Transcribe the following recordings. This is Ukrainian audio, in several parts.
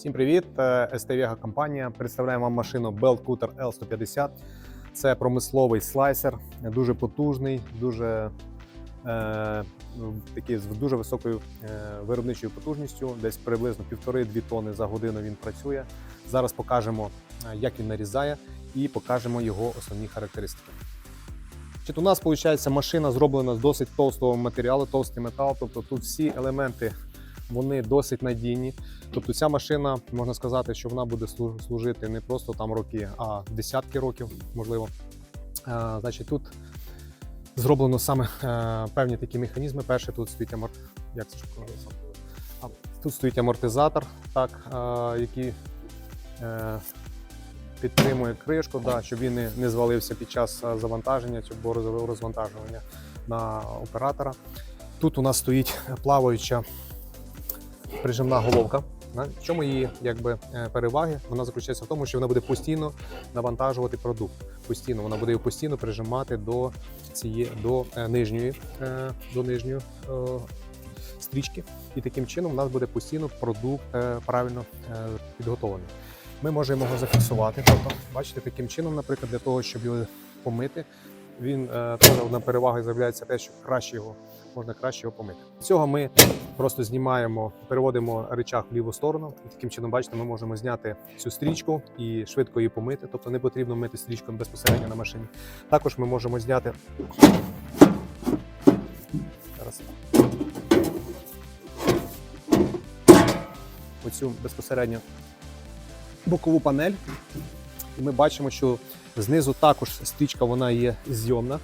Всім привіт! Е, СТ Vega компанія. Представляємо вам машину Belt Cutter L150. Це промисловий слайсер, дуже потужний, дуже е, такий з дуже високою е, виробничою потужністю. Десь приблизно 1,5-2 тони за годину він працює. Зараз покажемо, е, як він нарізає, і покажемо його основні характеристики. Значить, у нас виходить машина зроблена з досить товстого матеріалу, товстий метал. Тобто тут всі елементи вони досить надійні. Тобто ця машина можна сказати, що вона буде служити не просто там роки, а десятки років, можливо. Е, значить, тут зроблено саме е, певні такі механізми. Перше тут стоїть амор... Як це? А, Тут стоїть амортизатор, так, е, який е, підтримує кришку, да, щоб він не, не звалився під час е, завантаження або розвантажування на оператора. Тут у нас стоїть плаваюча прижимна головка. В чому її якби е, переваги? Вона заключається в тому, що вона буде постійно навантажувати продукт. Постійно вона буде його постійно прижимати до цієї до е, нижньої е, до нижньої стрічки, і таким чином у нас буде постійно продукт правильно підготовлений. Ми можемо його зафіксувати. Тобто, бачите, таким чином, наприклад, для того, щоб його помити, він теж одна перевага з'являється те, що краще його можна краще його помити. Цього ми просто знімаємо, переводимо речах в ліву сторону. І таким чином, бачите, ми можемо зняти цю стрічку і швидко її помити. Тобто не потрібно мити стрічку безпосередньо на машині. Також ми можемо зняти. Зараз. Оцю безпосередньо бокову панель. І ми бачимо, що знизу також стрічка вона є зйомна.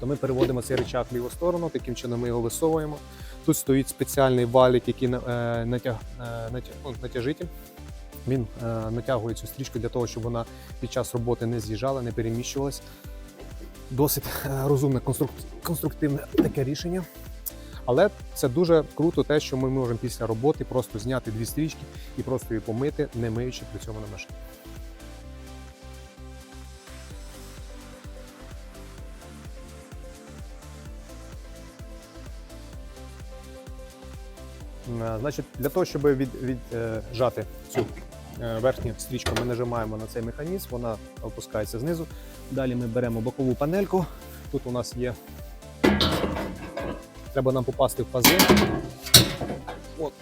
То ми переводимо цей речах в ліву сторону, таким чином ми його висовуємо. Тут стоїть спеціальний валік, який е, натяг, е, ну, натяжитель. Він е, натягує цю стрічку для того, щоб вона під час роботи не з'їжджала, не переміщувалась. Досить розумне конструктивне таке рішення. Але це дуже круто, те, що ми можемо після роботи просто зняти дві стрічки і просто її помити, не миючи при цьому на машині. Значить, для того, щоб віджати від, е, цю е, верхню стрічку, ми нажимаємо на цей механізм, вона опускається знизу. Далі ми беремо бокову панельку. Тут у нас є. Треба нам попасти в пази. От,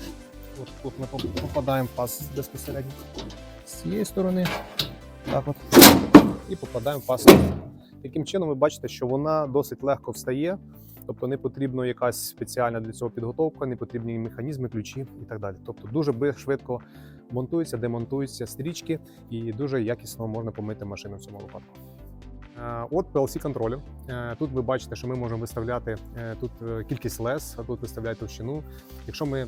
от тут ми попадаємо в паз безпосередньо з цієї сторони. Так от. І попадаємо в паз. Таким чином ви бачите, що вона досить легко встає. Тобто не потрібна якась спеціальна для цього підготовка, не потрібні механізми, ключі і так далі. Тобто дуже швидко монтуються, демонтуються стрічки і дуже якісно можна помити машину в цьому випадку. Е, От PLC контролю. Е, Тут ви бачите, що ми можемо виставляти е, тут кількість лес, а тут виставляти товщину. Якщо ми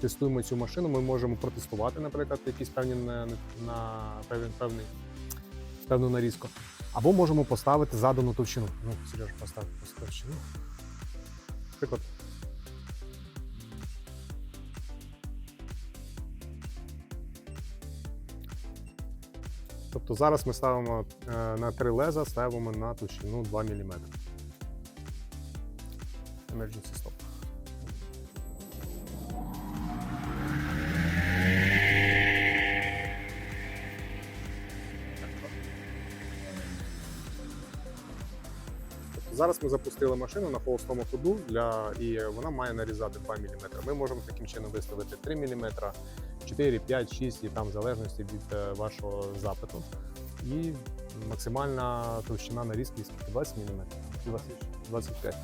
тестуємо цю машину, ми можемо протестувати, наприклад, якісь певні на, на певний, певний, певну нарізку. Або можемо поставити задану товщину. Ну, Сережа, поставити товщину. Наприклад, Тобто зараз ми ставимо е, на три леза, ставимо на товщину 2 мм. Emergency stop. Зараз ми запустили машину на холостому ходу для, і вона має нарізати 2 мм. Ми можемо таким чином виставити 3 мм, 4, 5, 6 і там в залежності від е, вашого запиту. І максимальна товщина нарізки 20 мм? 25.